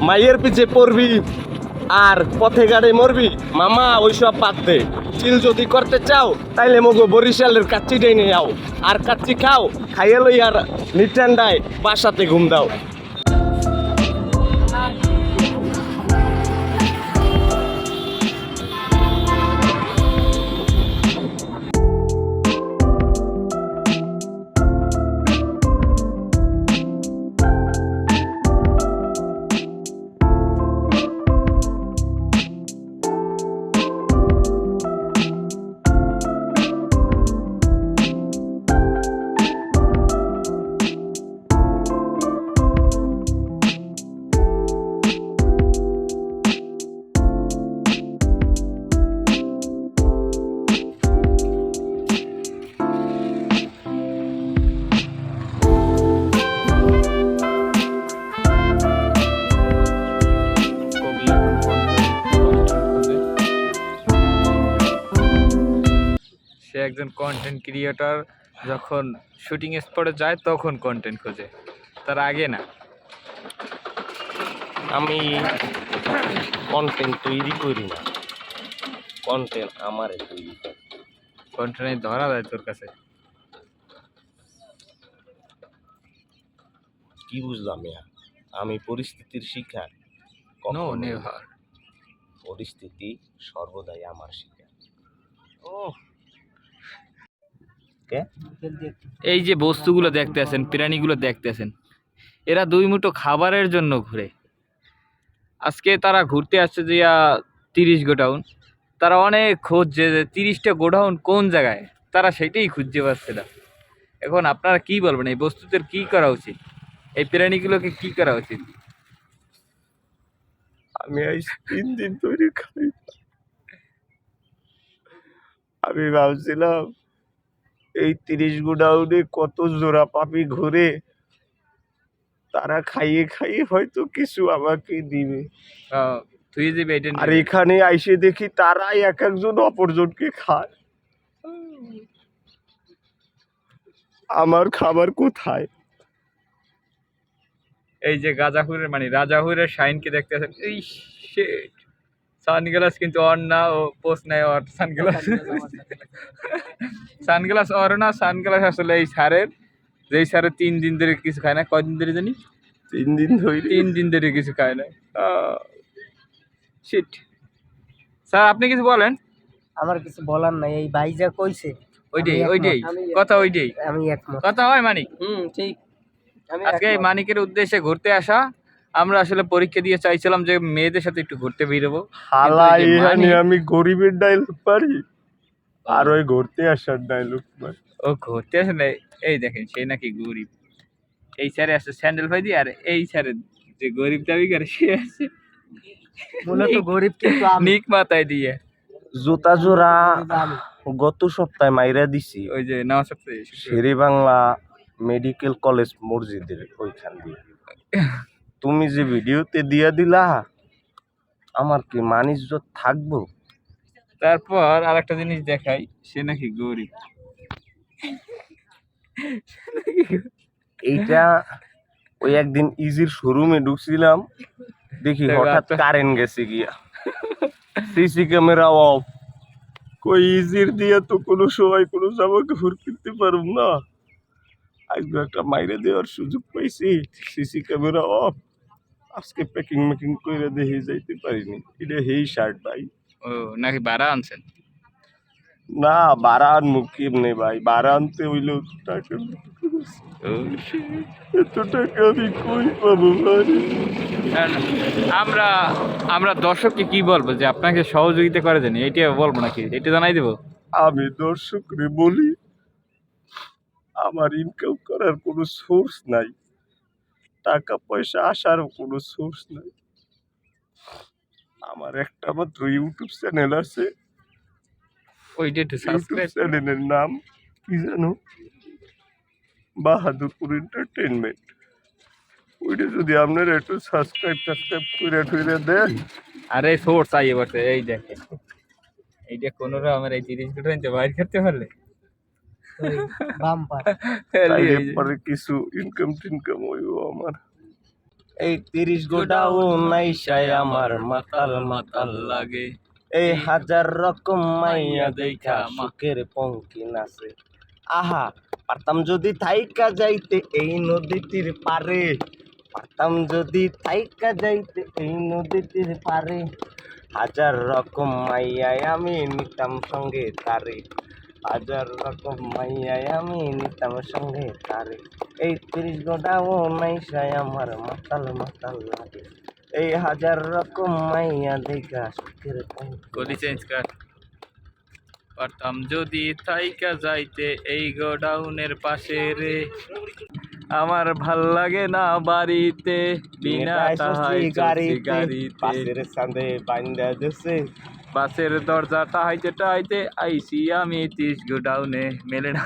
মাইয়ের পিছে পড়বি আর পথে গাড়ি মরবি, মামা ওইসব বাদ দে। চিল যদি করতে চাও, তাইলে মগো বরিশালের কাচ্চি নিয়ে আও। আর কাচ্চি খাও, খাইয়ে লই আর নিটান্ডায় বাসাতে ঘুম দাও। একজন কন্টেন্ট ক্রিয়েটর যখন শুটিং স্পটে যায় তখন কন্টেন্ট খোঁজে। তার আগে না। আমি কন্টেন্ট তৈরি করি না। কন্টেন্ট আমারে তৈরি করে। কন্টেন্ট ধরা যায় তোর কাছে। কি বুঝলাম ইয়া আমি পরিস্থিতির শিকার। নো কখনোই নেভার পরিস্থিতি সর্বদাই আমার শিকার। ও কে এই যে বস্তুগুলো দেখতে আছেন প্রাণীগুলো দেখতে আছেন এরা দুই মুঠো খাবারের জন্য ঘুরে। আজকে তারা ঘুরতে আসছে যে তিরিশ গোডাউন। তারা অনেক খুঁজছে যে তিরিশটা গোডাউন কোন জায়গায়? তারা সেটাই খুঁজতে পারছে না। এখন আপনারা কি বলবেন? এই বস্তুদের কি করা উচিত? এই প্রাণীগুলোকে কি করা উচিত? আমি আজ তিন দিন তৈরি খাই আমি ভাবছিলাম এই তিরিশ গুডাউনে কত জোড়া পাপি ঘুরে? তারা খাইয়ে খাইয়ে হয়তো কিছু আমাকে দিবে। তুই আর এখানে আইসে দেখি তারাই এক একজন অপরজনকে খায়। আমার খাবার কোথায়? এই যে গাজাহুরের মানে রাজাহুরের শাইনকে দেখতে আছেন এই shit! সানগ্লাস কিন্তু অর না ও পোস্ট নাই অর সানগ্লাস সানগ্লাস অর না সানগ্লাস আসলে এই স্যারের যে স্যারের তিন দিন ধরে কিছু খায় না। কয়দিন ধরে জানি? তিন দিন ধরে। তিন দিন ধরে কিছু খায় না। শিট স্যার আপনি কিছু বলেন? আমার কিছু বলার নাই এই ভাই যা কইছে ওইটাই ওইটাই। কথা ওইটাই। আমি একমত। কথা হয় মানিক। হুম ঠিক। আজকে এই মানিকের উদ্দেশ্যে ঘুরতে আসা। আমরা আসলে পরীক্ষা দিয়ে চাইছিলাম যে মেয়েদের সাথে একটু ঘুরতে বেরোবো। মানি- আমি গরিবের ডায়লগ পারি? আর ওই ঘুরতে আসার ডায়লগ পারি। ও ঘুরতে আসে না এই দেখেন সে নাকি গরিব। এই স্যারে আছে স্যান্ডেল ভাই দিয়ে আর এই স্যারে যে গরিব দাবি করে সে আছে মূলত গরিব কিন্তু নিক মাথায় দিয়ে। জুতা জোড়া গত সপ্তাহে মাইরা দিছি। ওই যে নামাজ পড়তে শেরে বাংলা মেডিকেল কলেজ মসজিদের ওইখান দিয়ে। তুমি যে ভিডিওতে দিয়া দিলা আমার কি মানিজ্য থাকব? তারপর আর একটা জিনিস দেখাই সে নাকি গরিব। এইটা ওই একদিন ইজির শোরুমে ঢুকছিলাম দেখি হঠাৎ কারেন্ট গেছে গিয়া। সিসি ক্যামেরা অফ কই ইজির দিয়ে তো কোনো সময় কোনো জামা কাপড় কিনতে পারব না। আজকে একটা মাইরে দেওয়ার সুযোগ পাইছি সিসি ক্যামেরা অফ। আজকে প্যাকিং ম্যাকিং করে দেখে যাইতে পারিনি। এটা হেই শার্ট ভাই। ও নাকি ভাড়া আনছেন? না বাড়া আনব কেমনে ভাই? বাড়া আনতে হইলে টাকা এত টাকা আমি কই পাবো ভাই? আমরা আমরা দর্শককে কি বলব যে আপনাকে সহযোগিতা করে দেন এইটা বলব নাকি? এটা জানাই দেবো? আমি দর্শকরে বলি আমার ইনকাম করার কোনো সোর্স নাই। টাকা পয়সা আসারও কোনো সোর্স নাই। আমার একটা মাত্র ইউটিউব চ্যানেল আছে। ইউটিউব সাবস্ক্রাইব চ্যানেলের নাম কি জানো? বাহাদুরপুর এন্টারটেনমেন্ট ওইটা যদি আপনারা একটু সাবস্ক্রাইব টাবস্ক্রাইব করে টুইরে দেন। আরে সোর্স আই এবার এই দেখে এইটা কোনো আমার এই কোটি বাইর করতে পারলে। বাম্পার পরে কিছু ইনকাম টিনকাম হইব আমার। এই তিরিশ গোটাও নাইশায় আমার মাতাল মাতাল লাগে। এই হাজার রকম মাইয়া দেখা সুখের পঙ্কি নাচে আহা পারতাম যদি থাইকা যাইতে এই নদীটির পারে। পারতাম যদি থাইকা যাইতে এই নদীটির পারে। হাজার রকম মাইয়ায় আমি নিতাম সঙ্গে তারে। হাজার রকম মাইয়ায় আমি নিতাম সঙ্গে তারে। এই তিরিশ গোটাও নাইশায় আমার মাতাল মাতাল লাগে। এই হাজার রকম মাইয়া দেখা সুখের গলি চেঞ্জ কর। পারতাম যদি থাইকা যাইতে এই গোডাউনের পাশে রে। আমার ভালো লাগে না বাড়িতে বিনা তাহাই চলছি গাড়িতে। পাশের সান্দে বান্দা দেশে বাসের দরজাটা হাইতে টাইতে আইসি আমি তিস গোডাউনে মেলে না।